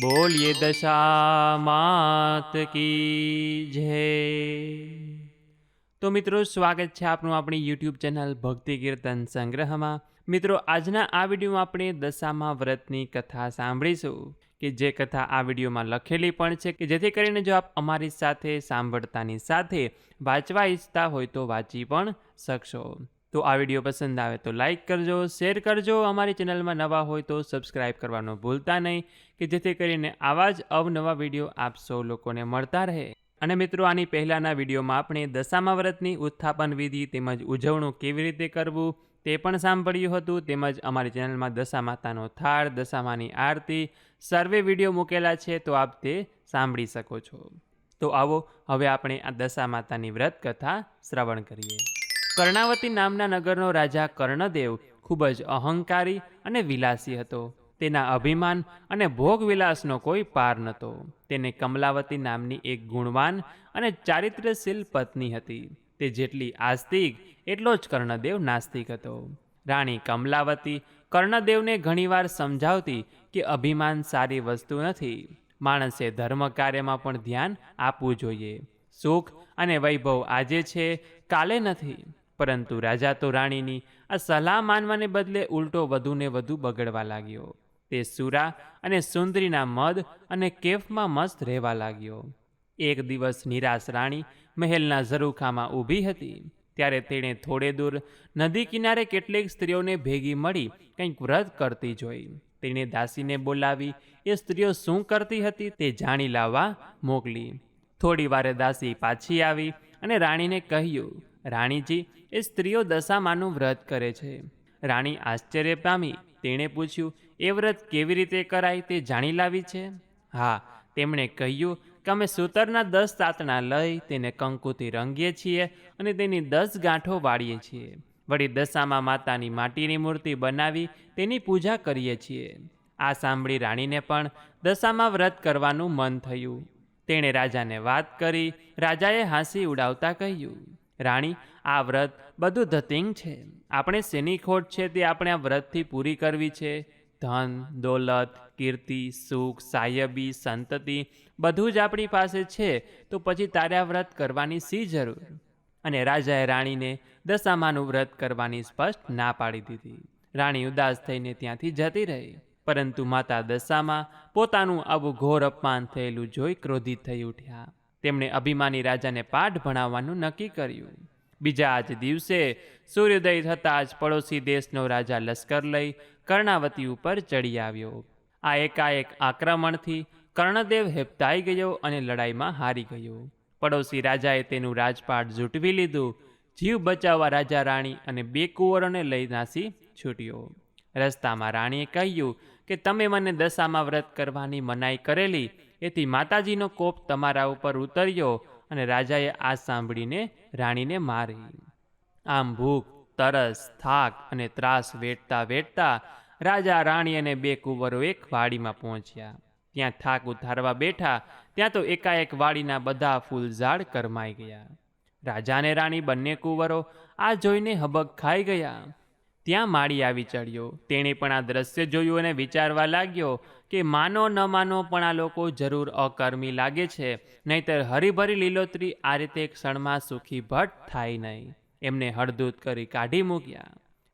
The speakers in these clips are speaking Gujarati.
બોલીએ દશા માત કી જય. તો મિત્રો, સ્વાગત છે આપનું આપણી યુટ્યુબ ચેનલ ભક્તિ કીર્તન સંગ્રહમાં. મિત્રો, આજના આ વિડીયોમાં આપણે દશામાં વ્રતની કથા સાંભળીશું, કે જે કથા આ વિડીયોમાં લખેલી પણ છે, કે જેથી કરીને જો આપ અમારી સાથે સાંભળતાની સાથે વાંચવા ઈચ્છતા હોય તો વાંચી પણ શકશો. તો આ વીડિયો પસંદ આવે તો લાઇક કરજો, શેર કરજો. અમારી ચેનલમાં નવા હોય તો સબસ્ક્રાઈબ કરવાનું ભૂલતા નહીં, કે જેથી કરીને આવા જ અવનવા વીડિયો આપ સૌ લોકોને મળતા રહે. અને મિત્રો, આની પહેલાંના વિડીયોમાં આપણે દશામા વ્રતની ઉત્થાપન વિધિ તેમજ ઉજવણું કેવી રીતે કરવું તે પણ સાંભળ્યું હતું. તેમજ અમારી ચેનલમાં દશા માતાનો થાળ, દશામાની આરતી સર્વે વીડિયો મૂકેલા છે તો આપ તે સાંભળી શકો છો. તો આવો, હવે આપણે આ દશા માતાની વ્રત કથા શ્રવણ કરીએ. કર્ણાવતી નામના નગરનો રાજા કર્ણદેવ ખૂબ જ અહંકારી અને વિલાસી હતો. તેના અભિમાન અને ભોગવિલાસનો કોઈ પાર નહોતો. તેને કમલાવતી નામની એક ગુણવાન અને ચારિત્ર્યશીલ પત્ની હતી. તે જેટલી આસ્તિક, એટલો જ કર્ણદેવ નાસ્તિક હતો. રાણી કમલાવતી કર્ણદેવને ઘણીવાર સમજાવતી કે અભિમાન સારી વસ્તુ નથી. માણસે ધર્મ કાર્યમાં પણ ધ્યાન આપવું જોઈએ. સુખ અને વૈભવ આજે છે, કાલે નથી. પરંતુ રાજા તો રાણીની આ સલાહ માનવાને બદલે ઉલટો વધુને વધુ બગડવા લાગ્યો. તે સુરા અને સુંદરીના મદ અને કેફમાં મસ્ત રહેવા લાગ્યો. એક દિવસ નિરાશ રાણી મહેલના ઝરૂખામાં ઊભી હતી. ત્યારે તેણે થોડે દૂર નદી કિનારે કેટલીક સ્ત્રીઓને ભેગી મળી કંઈક વ્રત કરતી જોઈ. તેણે દાસીને બોલાવી, એ સ્ત્રીઓ શું કરતી હતી તે જાણી લાવવા, મોકલી. થોડી વારે દાસી પાછી આવી અને રાણીને કહ્યું રાણીજી એ સ્ત્રીઓ દશામાનું વ્રત કરે છે. રાણી આશ્ચર્ય પામી. તેણે પૂછ્યું, એ વ્રત કેવી રીતે કરાય તે જાણી લાવી છે? હા, તેમણે કહ્યું કે અમે સૂતરના દસ તાતણા લઈ તેને કંકુથી રંગીએ છીએ અને તેની દસ ગાંઠો વાળીએ છીએ. વળી દશામાં માતાની માટીની મૂર્તિ બનાવી તેની પૂજા કરીએ છીએ. આ સાંભળી રાણીને પણ દશામાં વ્રત કરવાનું મન થયું. તેણે રાજાને વાત કરી. રાજાએ હાંસી ઉડાવતા કહ્યું રાણી, આ વ્રત બધું ધતિંગ છે. આપણે શેની ખોટ છે તે આપણે આ વ્રતથી પૂરી કરવી છે? ધન, દોલત, કીર્તિ, સુખ, સાયબી, સંતતિ બધું જ આપણી પાસે છે. તો પછી તારે આ વ્રત કરવાની સી જરૂર? અને રાજાએ રાણીને દશામાનું વ્રત કરવાની સ્પષ્ટ ના પાડી દીધી. રાણી ઉદાસ થઈને ત્યાંથી જતી રહી. પરંતુ માતા દશામાં પોતાનું આવું ઘોર અપમાન થયેલું જોઈ ક્રોધિત થઈ ઉઠ્યા. તેમણે અભિમાની રાજાને પાઠ ભણાવવાનું નક્કી કર્યું. બીજા જ દિવસે સૂર્યોદય થતાં જ પડોશી દેશનો રાજા લશ્કર લઈ કર્ણાવતી ઉપર ચડી આવ્યો. આ એકાએક આક્રમણથી કર્ણદેવ હેપતાઈ ગયો અને લડાઈમાં હારી ગયો. પડોશી રાજાએ તેનું રાજપાટ ઝૂંટવી લીધું. જીવ બચાવવા રાજા રાણી અને બે કુંવરોને લઈ નાસી છૂટ્યો. રસ્તામાં રાણીએ કહ્યું કે તમે મને દશામાં વ્રત કરવાની મનાઈ કરેલી, એથી માતાજીનો કોપ તમારા ઉપર ઉતર્યો અને રાજાએ આ સાંભળીને રાણીને મારી. આમ ભૂખ, તરસ, થાક અને ત્રાસ વેઠતા વેઠતા રાજા, રાણી અને બે કુંવરો એક વાડીમાં પહોંચ્યા. ત્યાં થાક ઉતારવા બેઠા, ત્યાં તો એકાએક વાડીના બધા ફૂલ ઝાડ કરમાઈ ગયા. રાજા અને રાણી બંને કુંવરો આ જોઈને હબક ખાઈ ગયા. ત્યાં માળી આવી ચડ્યો. તેણે પણ આ દ્રશ્ય જોયું અને વિચારવા લાગ્યો કે માનો ન માનો પણ આ લોકો જરૂર અકર્મી લાગે છે. નહીંતર હરીભરી લીલોતરી આ રીતે ક્ષણમાં સુખી ભટ્ટ થાય નહીં. એમને હળદૂત કરી કાઢી મૂક્યા.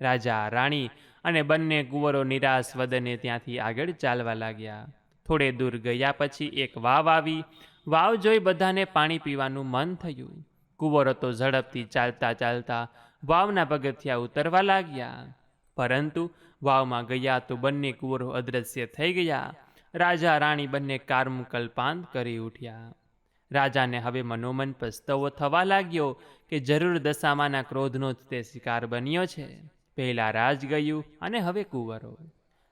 રાજા, રાણી અને બંને કુંવરો નિરાશ વદને ત્યાંથી આગળ ચાલવા લાગ્યા. થોડે દૂર ગયા પછી એક વાવ આવી. વાવ જોઈ બધાને પાણી પીવાનું મન થયું. કુંવરો તો ઝડપથી ચાલતા ચાલતા વાવના પગથિયા ઉતરવા લાગ્યા. પરંતુ વાવમાં ગયા તો બંને કુંવરો અદ્રશ્ય થઈ ગયા. રાજા, રાણી બંને કારમુકલ્પાંત કરી ઉઠ્યા. રાજાને હવે મનોમન પસ્તાવો થવા લાગ્યો કે જરૂર દશામાના ક્રોધનો જ તે શિકાર બન્યો છે. પહેલાં રાજ ગયું અને હવે કુંવરો.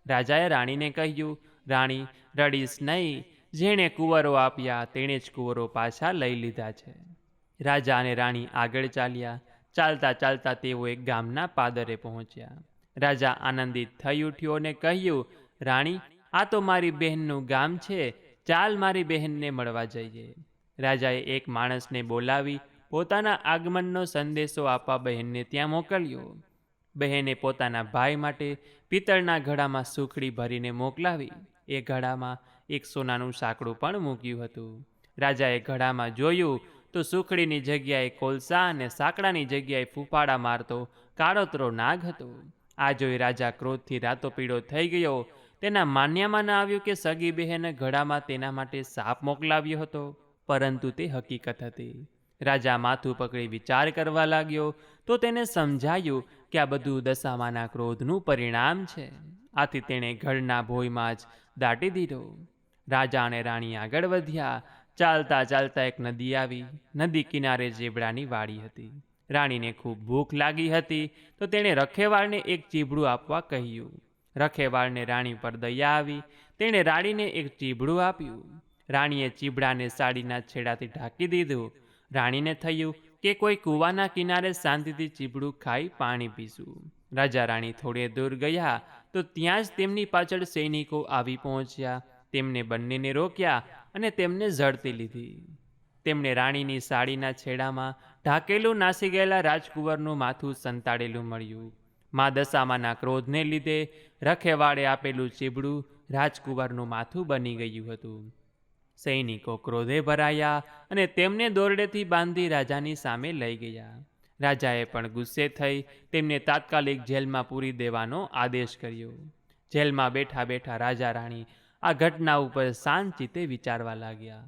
રાજાએ રાણીને કહ્યું, રાણી, રડીશ નહીં. જેણે કુંવરો આપ્યા તેણે જ કુંવરો પાછા લઈ લીધા છે. રાજા અને રાણી આગળ ચાલ્યા. ચાલતા ચાલતા તેઓ એક ગામના પાદરે પહોંચ્યા. રાજા આનંદિત થઈ ઉઠ્યો અને કહ્યું, રાણી, આ તો મારી બહેનનું ગામ છે, ચાલ મારી બહેનને મળવા જઈએ. રાજાએ એક માણસને બોલાવી, પોતાના આગમનનો સંદેશો આપવા બહેનને ત્યાં મોકલ્યો. બહેને પોતાના ભાઈ માટે પિત્તળના ઘડામાં સુખડી ભરીને મોકલાવી. એ ઘડામાં એક સોનાનું સાંકડું પણ મૂક્યું હતું. રાજાએ ઘડામાં જોયું તો સુખડીની જગ્યાએ કોલસા અને સાંકડાની જગ્યાએ ફૂફાડા મારતો કાળોતરો નાગ હતો. આ જોઈ રાજા ક્રોધથી રાતો પીળો થઈ ગયો. તેના માન્યામાં ન આવ્યું કે સગી બહેને ઘડામાં તેના માટે સાપ મોકલાવ્યો હતો, પરંતુ તે હકીકત હતી. રાજા માથું પકડી વિચાર કરવા લાગ્યો, તો તેને સમજાયું કે આ બધું દશામાના ક્રોધનું પરિણામ છે. આથી તેણે ઘરના ભોયમાં જ દાટી દીધો. રાજા અને રાણી આગળ વધ્યા. ચાલતા ચાલતા એક નદી આવી. નદી કિનારે ઝેબડાની વાડી હતી. રાણીને ખૂબ ભૂખ લાગી હતી, તો તેણે રખેવાળને એક ચીબડું આપવા કહ્યું. રખેવાળને રાણી પર દયા આવી. તેણે રાણીને એક ચીબડું આપ્યું. રાણીએ ચીબડાને સાડીના છેડાથી ઢાંકી દીધું. રાણીને થયું કે કોઈ કૂવાના કિનારે શાંતિથી ચીબડું ખાઈ પાણી પીશું. રાજા રાણી થોડે દૂર ગયા, તો ત્યાં જ તેમની પાછળ સૈનિકો આવી પહોંચ્યા. તેમને બંનેને રોક્યા અને તેમને ઝડપી લીધી. તેમણે રાણીની સાડીના છેડામાં ઢાકેલું નાસી ગયેલા રાજકુંવરનું માથું સંતાડેલું મળ્યું. મા દશામાના ક્રોધને લીધે રખેવાળે આપેલું ચીબડું રાજકુંવરનું માથું બની ગયું હતું. સૈનિકો ક્રોધે ભરાયા અને તેમને દોરડેથી બાંધી રાજાની સામે લઈ ગયા. રાજાએ પણ ગુસ્સે થઈ તેમને તાત્કાલિક જેલમાં પૂરી દેવાનો આદેશ કર્યો. જેલમાં બેઠા બેઠા રાજા રાણી આ ઘટના ઉપર શાંત ચિત્તે વિચારવા લાગ્યા.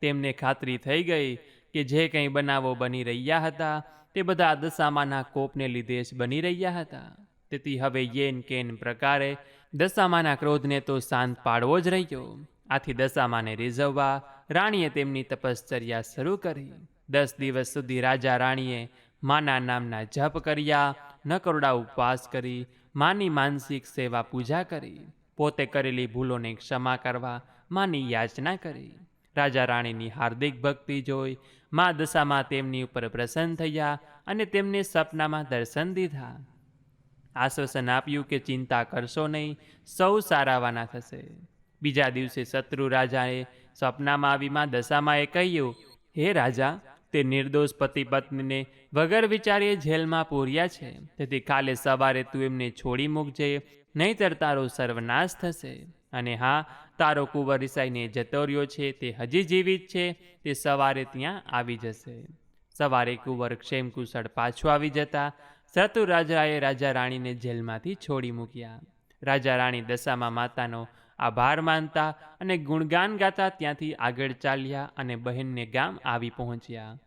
તેમને ખાતરી થઈ ગઈ કે જે કંઈ બનાવો બની રહ્યા હતા, તે બધા દશામાના કોપને લીધે જ બની રહ્યા હતા. તેથી હવે યેન કેન પ્રકારે દશામાના ક્રોધને તો શાંત પાડવો જ રહ્યો. આથી દશામાને રીઝવવા રાણીએ તેમની તપશ્ચર્યા શરૂ કરી. દસ દિવસ સુધી રાજા રાણીએ માના નામના જપ કર્યા, નકરોડા ઉપવાસ કરી, માની માનસિક સેવા પૂજા કરી. પોતે કરેલી ભૂલોને ક્ષમા કરવા માની યાચના કરી. રાજા રાણીની હાર્દિક ભક્તિ જોઈ, મા દશામાં તેમની ઉપર પ્રસન્ન થયા અને તેમને સપનામાં દર્શન દીધા. આશ્વાસન આપ્યું કે ચિંતા કરશો નહીં, સૌ સારાવાના થશે. બીજા દિવસે શત્રુ રાજાએ સપનામાં આવી માં દશામાએ કહ્યું, હે રાજા, તે નિર્દોષ પતિ પત્નીને વગર વિચારીએ જેલમાં પૂર્યા છે. તેથી કાલે સવારે તું એમને છોડી મૂકજે નહીંતર તારો સર્વનાશ થશે. અને હા, તારો કુંવર રિસાઈને જતો છે, તે હજી જીવિત છે, તે સવારે ત્યાં આવી જશે. સવારે કુંવર ક્ષેમકુશળ પાછું આવી જતા શત્રુ રાજાએ રાજા રાણીને જેલમાંથી છોડી મૂક્યા. રાજા રાણી દશામાં માતાનો આભાર માનતા અને ગુણગાન ગાતા ત્યાંથી આગળ ચાલ્યા અને બહેનને ગામ આવી પહોંચ્યા.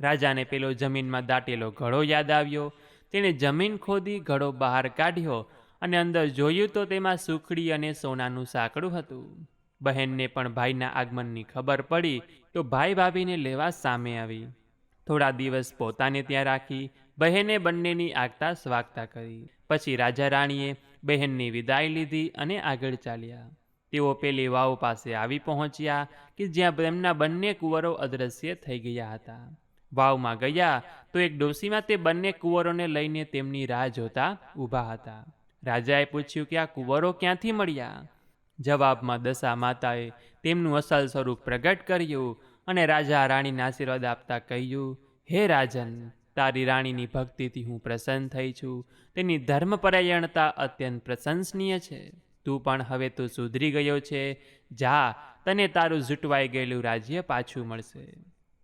રાજાને પેલો જમીનમાં દાટેલો ઘડો યાદ આવ્યો. તેણે જમીન ખોદી, ઘડો બહાર કાઢ્યો અને અંદર જોયું તો તેમાં સુખડી અને સોનાનું સાંકડું હતું. બહેનને પણ ભાઈના આગમનની ખબર પડી તો ભાઈ ભાભીને લેવા સામે આવી. થોડા દિવસ પોતાને ત્યાં રાખી બહેને બંનેની આગતા સ્વાગતા કરી. પછી રાજા રાણીએ બહેનની વિદાય લીધી અને આગળ ચાલ્યા. તેઓ પેલી વાવ પાસે આવી પહોંચ્યા કે જ્યાં તેમના બંને કુંવરો અદૃશ્ય થઈ ગયા હતા. વાવમાં ગયા તો એક ડોસીમાં તે બંને કુંવરોને લઈને તેમની રાહ જોતા ઊભા હતા. રાજાએ પૂછ્યું કે આ કુંવરો ક્યાંથી મળ્યા? જવાબમાં દશા માતાએ તેમનું અસલ સ્વરૂપ પ્રગટ કર્યું અને રાજા રાણીને આશીર્વાદ આપતા કહ્યું, હે રાજન, તારી રાણીની ભક્તિથી હું પ્રસન્ન થઈ છું. તેની ધર્મપરાયણતા અત્યંત પ્રશંસનીય છે. તું પણ હવે તો સુધરી ગયો છે. જા, તને તારું ઝૂંટવાઈ ગયેલું રાજ્ય પાછું મળશે.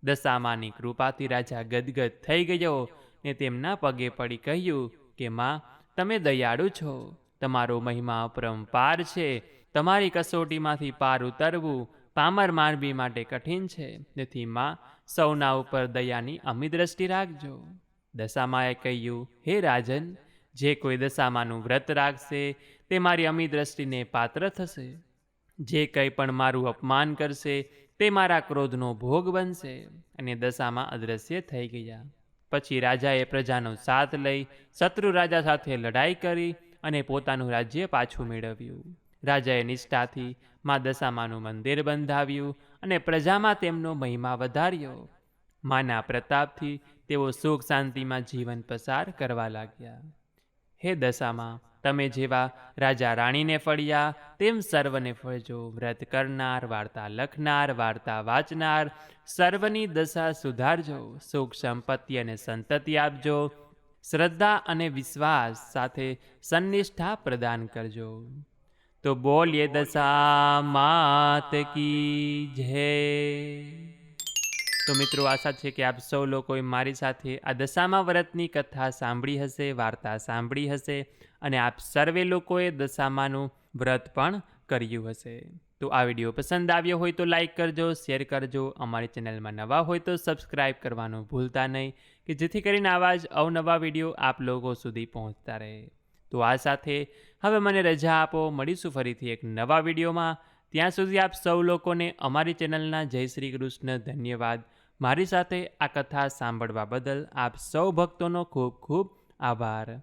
દશામાની કૃપાથી રાજા ગદગદ થઈ ગયો ને તેમના પગે પડી કહ્યું કે, માં તમે દયાળુ છો. તમારો મહિમા અપરંપાર છે. તમારી કસોટીમાંથી પાર ઉતરવું પામર માનવી માટે કઠિન છે. તેથી માં, સૌના ઉપર દયાની અમી દ્રષ્ટિ રાખજો. દશામાએ કહ્યું, હે રાજન, જે કોઈ દશામાનું વ્રત રાખશે, તે મારી અમી દ્રષ્ટિને પાત્ર થશે. જે કંઈ પણ મારું અપમાન કરશે, તે મારા ક્રોધનો ભોગ બનશે. અને દશામાં અદૃશ્ય થઈ ગયા. પછી રાજાએ પ્રજાનો સાથ લઈ શત્રુ રાજા સાથે લડાઈ કરી અને પોતાનું રાજ્ય પાછું મેળવ્યું. રાજાએ નિષ્ઠાથી મા દશામાનું મંદિર બંધાવ્યું અને પ્રજામાં તેમનો મહિમા વધાર્યો. માના પ્રતાપથી તેઓ સુખ શાંતિમાં જીવન પસાર કરવા લાગ્યા. હે દશામાં તમે જેવા રાજા રાણીને ફળ્યા, તેમ સર્વને ફળજો. વ્રત કરનાર, વાર્તા લખનાર, વાર્તા વાંચનાર, સર્વની દશા સુધારજો. સુખ, સંપત્તિ અને સંતતિ આપજો. શ્રદ્ધા અને વિશ્વાસ સાથે સન્નિષ્ઠા પ્રદાન કરજો. તો બોલીએ દશા માત કી જય. તો મિત્રો, આશા છે કે આપ સૌ લોકોએ મારી સાથે આ દશામા વ્રતની કથા સાંભળી હશે, વાર્તા સાંભળી હશે અને આપ સર્વે લોકોએ દશામાનું વ્રત પણ કર્યું હશે. તો આ વીડિયો પસંદ આવ્યો હોય તો લાઇક કરજો, શેર કરજો, અમારી ચેનલમાં નવા હોય તો સબસ્ક્રાઈબ કરવાનું ભૂલતા નહીં કે જેથી કરીને આવા જ અવનવા વીડિયો આપ લોકો સુધી પહોંચતા રહે. તો આ સાથે હવે મને રજા આપો, મળીશું ફરીથી એક નવા વિડીયોમાં. ત્યાં સુધી આપ સૌ લોકોને અમારી ચેનલના જય શ્રી કૃષ્ણ ધન્યવાદ. મારી સાથે આ કથા સાંભળવા બદલ આપ સૌ ભક્તોનો ખૂબ ખૂબ આભાર.